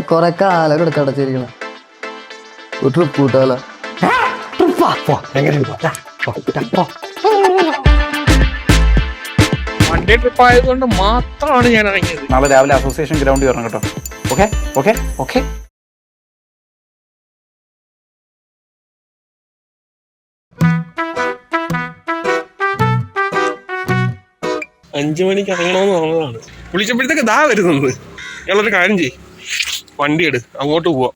കൊറേ കാലം ഇവിടെ കടച്ചിരിക്കണം ഒരു ട്രിപ്പ് കൂട്ടാലോ? വണ്ടി ട്രിപ്പ് ആയതുകൊണ്ട് മാത്രമാണ് ഞാൻ ഇറങ്ങിയത്. നാളെ രാവിലെ അസോസിയേഷൻ ഗ്രൗണ്ടിൽ വരണം കേട്ടോ. ഓക്കെ ഓക്കെ ഓക്കെ അഞ്ചു മണിക്ക് ഇറങ്ങണമെന്ന് പറഞ്ഞതാണ്. വിളിച്ചപ്പോഴത്തേക്ക് ദാ വരുന്നത്. ഞങ്ങളൊരു കാര്യം ചെയ് വണ്ടി എടു അങ്ങോട്ട് പോവാം.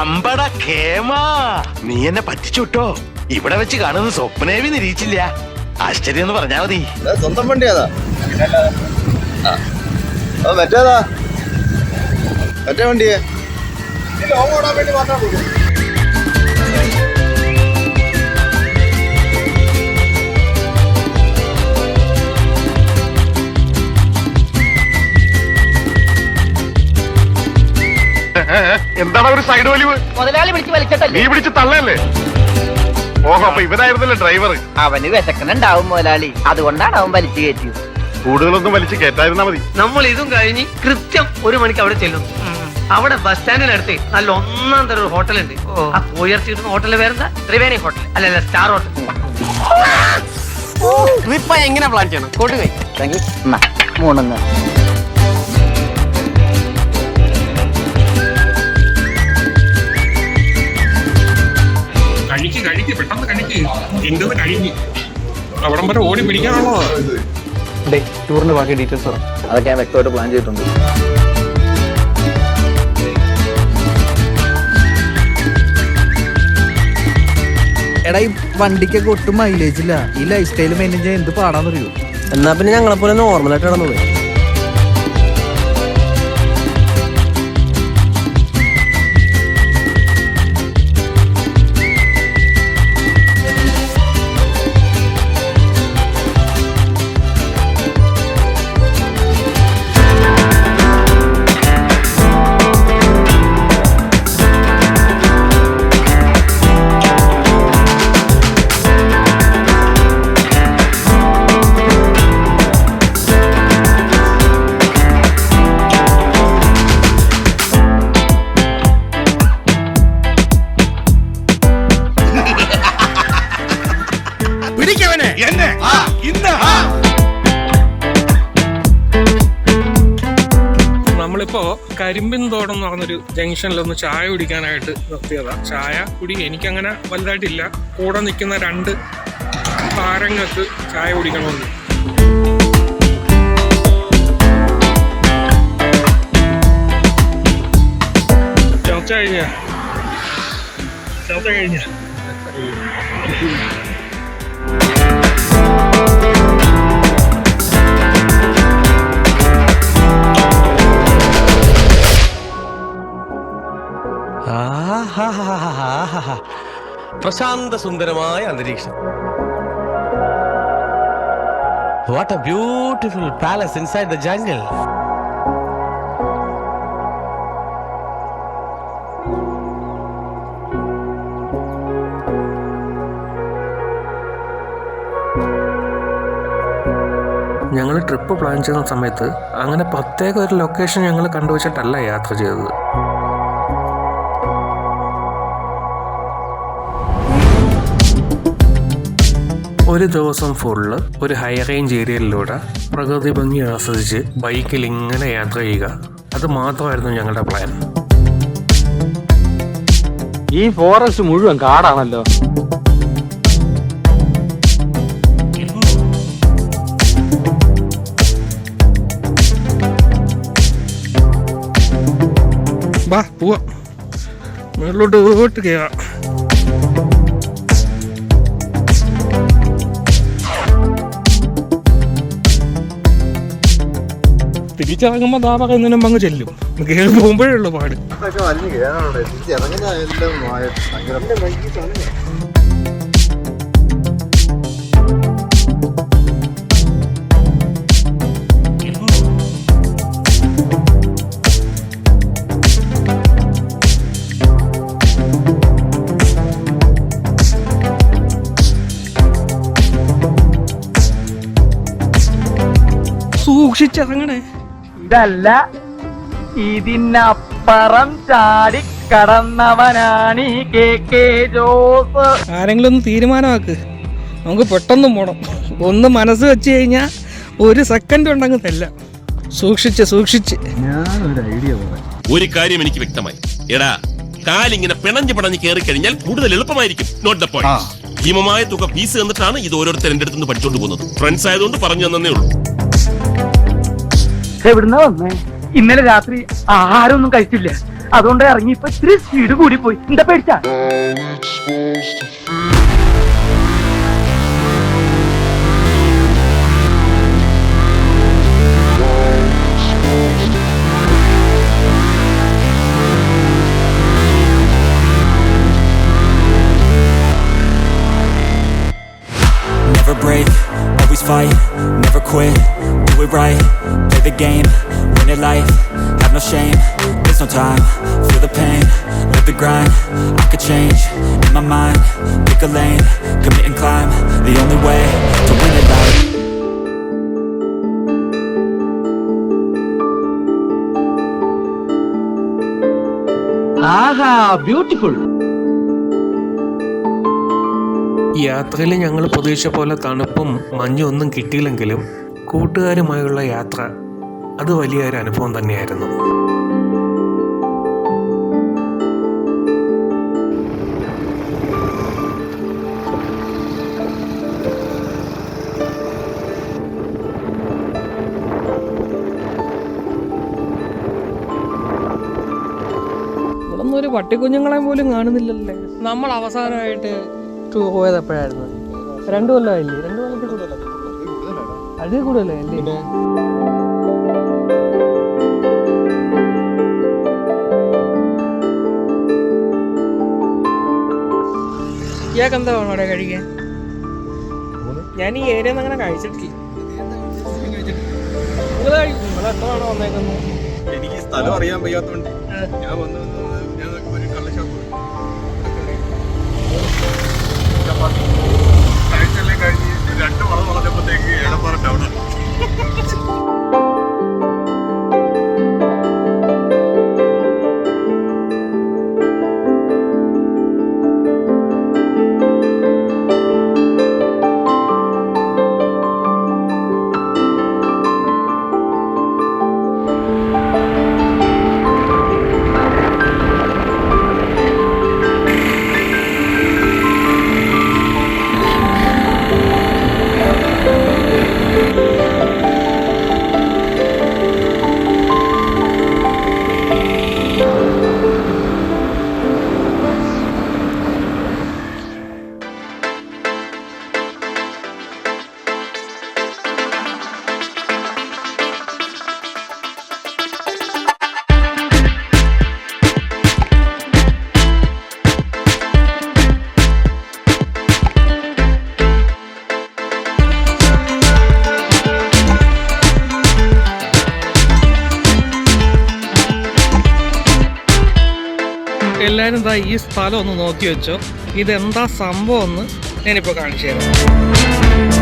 അമ്പട കേമാ നീ എന്നെ പറ്റിച്ചുട്ടോ ഇവിടെ വെച്ച് കാണുന്ന സ്വപ്നേവി നിരീക്ഷില്ല ആശ്ചര്യം എന്ന് പറഞ്ഞാ മതി. സ്വന്തം വണ്ടി. അത് മറ്റേതാ? മറ്റേ വണ്ടിയെ? എന്താണ് ഒരു സൈഡ് വലിവ് മുതലാളി പിടിച്ച് വലിച്ചിട്ടല്ലേ നീ പിടിച്ച് തള്ളല്ലേ ഓഹോ അപ്പൊ ഇവനായിരുന്നല്ലേ ഡ്രൈവർ അവന് വിശക്കണുണ്ടാവും മുതലാളി അതുകൊണ്ടാണ് അവൻ വലിച്ചു കയറ്റിയത് കൂടുതലൊന്നും വലിച്ചു കേട്ടായിരുന്നാ മതി നമ്മൾ ഇതും കഴിഞ്ഞ് കൃത്യം ഒരു മണിക്ക് അവിടെ ചെല്ലും അവിടെ ബസ് സ്റ്റാൻഡിനടുത്ത് നല്ല ഒന്നാം തരം ഒരു ഹോട്ടലുണ്ട് ആ കോയർച്ചി കിട്ടുന്ന ഹോട്ടലിൽ പേരെന്താ ത്രിവേണി ഹോട്ടൽ അല്ല അല്ല സ്റ്റാർ ഹോട്ടൽ ട്രിപ്പ് എങ്ങനെ പ്ലാൻ ചെയ്യണം എന്നാ, മൂന്നെണ്ണം കഴിക്ക് കഴിക്ക് പെട്ടെന്ന് കഴിക്ക്. എന്റത് കഴിഞ്ഞ് അവിടം വരെ ഓടി പിടിക്കാനുള്ളതാ. ടൂറിന്റെ ബാക്കി ഡീറ്റെയിൽസ് അതൊക്കെ ഞാൻ വ്യക്തമായിട്ട് പ്ലാൻ ചെയ്തിട്ടുണ്ട്. എടാ ഈ വണ്ടിക്കൊക്കെ ഒട്ടും മൈലേജ് ഇല്ല. ഈ ലൈഫ് സ്റ്റൈൽ മെയിന്റെയിൻ ചെയ്യാൻ എന്ത് പാടാന്നറിയോ? എന്നാ പിന്നെ ഞങ്ങളെ പോലെ നോർമലായിട്ട് നടന്നു നമ്മളിപ്പോ കരിമ്പിൻ തോടം എന്ന് പറഞ്ഞൊരു ജംഗ്ഷനിൽ ഒന്ന് ചായ കുടിക്കാനായിട്ട് നിർത്തിയതാ. ചായ കുടി എനിക്കങ്ങനെ വലുതായിട്ടില്ല. കൂടെ നിൽക്കുന്ന രണ്ട് താരങ്ങൾക്ക് ചായ കുടിക്കണമെന്ന്. ചർച്ച കഴിഞ്ഞ. ചർച്ച കഴിഞ്ഞ. പ്രശാന്ത സുന്ദരമായ അന്തരീക്ഷം. What a beautiful palace inside the jungle ഞങ്ങൾ ട്രിപ്പ് പ്ലാൻ ചെയ്യുന്ന സമയത്ത് അങ്ങനെ പ്രത്യേക ഒരു ലൊക്കേഷൻ ഞങ്ങൾ കണ്ടുവച്ചിട്ടല്ല യാത്ര ചെയ്തത്. ഒരു ദിവസം ഫുള്ള് ഒരു ഹൈ റേഞ്ച് ഏരിയയിലൂടെ പ്രകൃതി ഭംഗി ആസ്വദിച്ച് ബൈക്കിൽ ഇങ്ങനെ യാത്ര ചെയ്യുക. അത് മാത്രമായിരുന്നു ഞങ്ങളുടെ പ്ലാൻ ഈ ഫോറസ്റ്റ് മുഴുവൻ കാടാണല്ലോ. വാ പോവാ. മേളിലോട്ട് പോയിട്ട് കയറാം തിരിച്ചിറങ്ങുമ്പോ ദാ പറയുന്നതിനും അങ്ങ് ചെല്ലും. കയറി പോകുമ്പോഴുള്ള പാട്. സൂക്ഷിച്ചിറങ്ങണേ. ഇതല്ല ഇതിനപ്പുറം ചാടി കടന്നവനാണ് ഈ കെ കെ ജോസ്. ആരെങ്കിലും ഒന്ന് തീരുമാനമാക്ക്. നമുക്ക് പെട്ടെന്ന് പോണം ഒന്ന് മനസ്സ് വെച്ച് കഴിഞ്ഞാൽ ഒരു സെക്കൻഡ് ഉണ്ടെങ്കിൽ തല്ല. സൂക്ഷിച്ച് സൂക്ഷിച്ച്. ഞാനൊരു ഐഡിയ പറയാം. ഒരു കാര്യം എനിക്ക് വ്യക്തമായി. എടാ കാലിങ്ങനെ പിണഞ്ഞ് പിണഞ്ഞ് കയറി കഴിഞ്ഞാൽ കൂടുതൽ എളുപ്പമായിരിക്കും. നോട്ട് ദ പോയിന്റ് ഭീമമായ തുക ഫീസ് തന്നിട്ടാണ് ഇത് ഓരോരുത്തർ എന്റെ അടുത്ത് നിന്ന് പഠിച്ചോണ്ട് പോകുന്നത്. ഫ്രണ്ട്സ് ആയതുകൊണ്ട് പറഞ്ഞു തന്നേ ഉള്ളൂ. എവിടുന്ന വന്നേ? ഇന്നലെ രാത്രി ആഹാരമൊന്നും കഴിച്ചില്ല. അതുകൊണ്ട് ഇറങ്ങിയപ്പോ ഇത്തിരി സ്പീഡ് കൂടി പോയി എന്താ പേടിച്ചാ? There's no time, feel the pain, live the grind, I could change, in my mind, pick a lane, commit and climb, the only way to win it life. ആഹാ ബ്യൂട്ടിഫുൾ യാത്രയിൽ ഞങ്ങൾ പ്രതീക്ഷ പോലെ തണുപ്പും മഞ്ഞും ഒന്നും കിട്ടിയില്ലെങ്കിലും കൂട്ടുകാരുമായുള്ള യാത്ര അത് വലിയൊരു അനുഭവം തന്നെയായിരുന്നു പട്ടിക്കുഞ്ഞുങ്ങളെ പോലും കാണുന്നില്ലല്ലേ? നമ്മൾ അവസാനമായിട്ട് ടൂർ പോയത് എപ്പോഴായിരുന്നു രണ്ടു കൊല്ലമായില്ലേ? രണ്ടു കൊല്ലത്തിൽ കൂടുതലല്ലേ? അതിൽ കൂടുതലേ അല്ലേ? ഇയാൾക്ക് എന്താ അവിടെ കഴിക്കാൻ? ഞാൻ ഈ ഏരിയ അങ്ങനെ കഴിച്ചിട്ടില്ല. നിങ്ങൾ കഴിക്കും നിങ്ങൾ എനിക്ക് സ്ഥലം അറിയാൻ വയ്യാത്തോണ്ട് ഞാൻ വന്ന്. രണ്ട് വളം വളഞ്ഞപ്പോഴത്തേക്ക് ഡൗൺ ടൗൺ എല്ലാവരും ഇതാ ഈ സ്ഥലം ഒന്ന് നോക്കി വെച്ചോ. ഇതെന്താ സംഭവം എന്ന് ഞാനിപ്പോൾ കാണിച്ചു തരാം.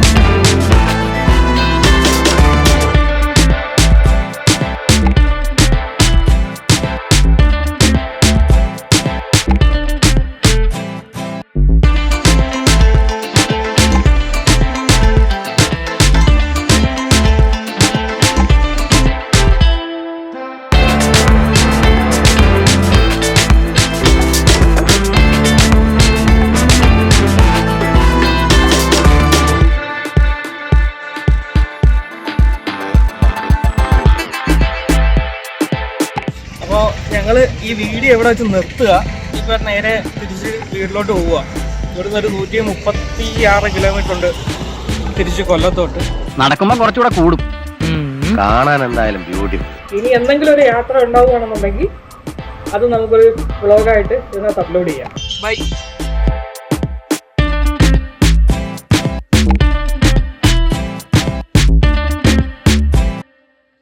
ഈ വീഡിയോ എവിടെ വെച്ച് നിർത്തുക? ഇപ്പൊ നേരെ തിരിച്ച് വീട്ടിലോട്ട് പോവുക. ഇവിടുന്ന് ഒരു നൂറ്റി മുപ്പത്തി ആറ് കിലോമീറ്റർ ഉണ്ട് തിരിച്ച് കൊല്ലത്തോട്ട്. നടക്കുമ്പോ കുറച്ചുകൂടെ കൂടും. കാണാൻ എന്തായാലും ബ്യൂട്ടിഫുൾ ഇനി എന്തെങ്കിലും ഒരു യാത്ര ഉണ്ടാവുകയാണെന്നുണ്ടെങ്കിൽ അത് നമുക്കൊരു വ്ളോഗായിട്ട് ഇതിനകത്ത് അപ്ലോഡ് ചെയ്യാം. ബൈ